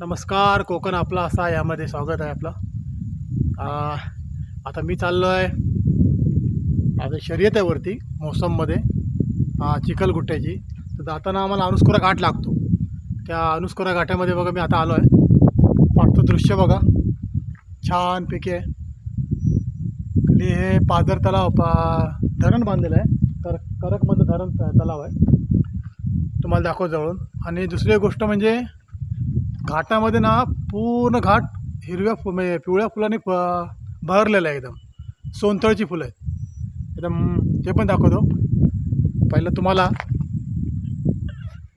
नमस्कार कोकण आपला असा यामध्ये स्वागत आहे आपलं. आता मी चाललो आहे आता शर्यत आहे वरती मोसममध्ये. चिखलगुट्ट्याची. तर जाताना आम्हाला अनुस्कोरा घाट लागतो. त्या अनुस्कोरा घाटामध्ये बघा मी आता आलो आहे वाटतं दृश्य बघा. छानपैकी आहे. हे पादर तलाव पा धरण बांधलेलं आहे. तर करकमधलं धरण त- तलाव आहे. तुम्हाला दाखव जवळून. आणि दुसरी गोष्ट म्हणजे घाटामध्ये ना पूर्ण घाट हिरव्या फु म्हणजे पिवळ्या फुलांनी प आहे एकदम. सोनतळची फुलं आहेत. एकदम ते पण दाखवतो. पहिलं तुम्हाला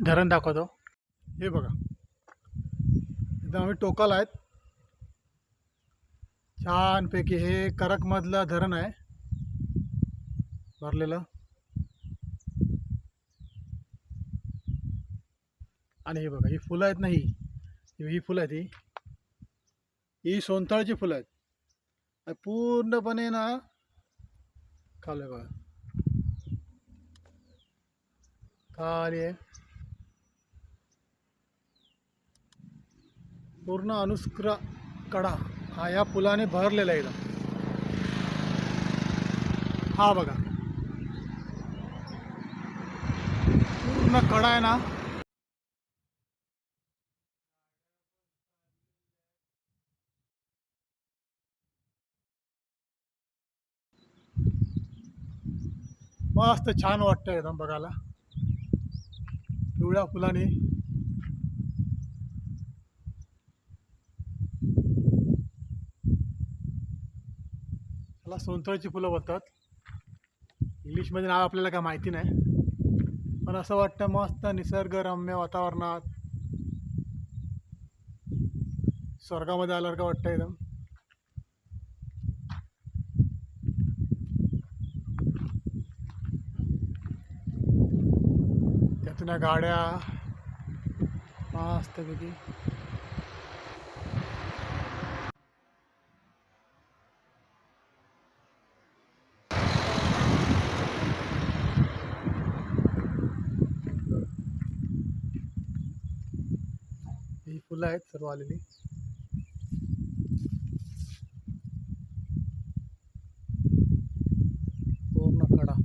धरण दाखवतो. हे बघा. एकदम आम्ही टोकाला आहेत. छानपैकी हे करकमधलं धरण आहे. भरलेलं. आणि हे बघा ही फुलं आहेत ना ही ही फुलं आहेत ही. ही सोनताळची फुलं आहेत. ना खाली बघा. पूर्ण अनुस्क्र कडा हा या फुलाने भरलेला एकदम हा बघा. पूर्ण कडा आहे ना मस्त छान वाटतं एकदम बघायला. पिवळ्या फुलाने. त्याला सोनतळची फुलं बोलतात इंग्लिशमध्ये नाव आपल्याला काय माहिती नाही. पण असं वाटतं मस्त निसर्गरम्य वातावरणात. स्वर्गामध्ये आल्यावर का वाटतं एकदम. जुन्या गाड्या मस्तपैकी ही फुलं आहेत सर्व आलेली पूर्ण कडा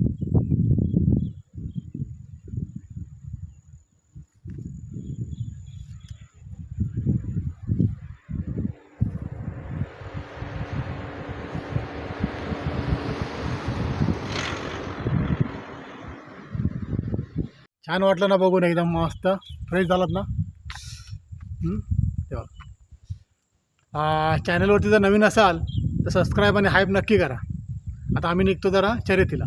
छान वाटलं ना बघून एकदम मस्त. फ्रेश झालात ना? तेव्हा. चॅनलवरती जर नवीन असाल तर सबस्क्राईब आणि हाईप नक्की करा. आता आम्ही निघतो जरा शर्यतीला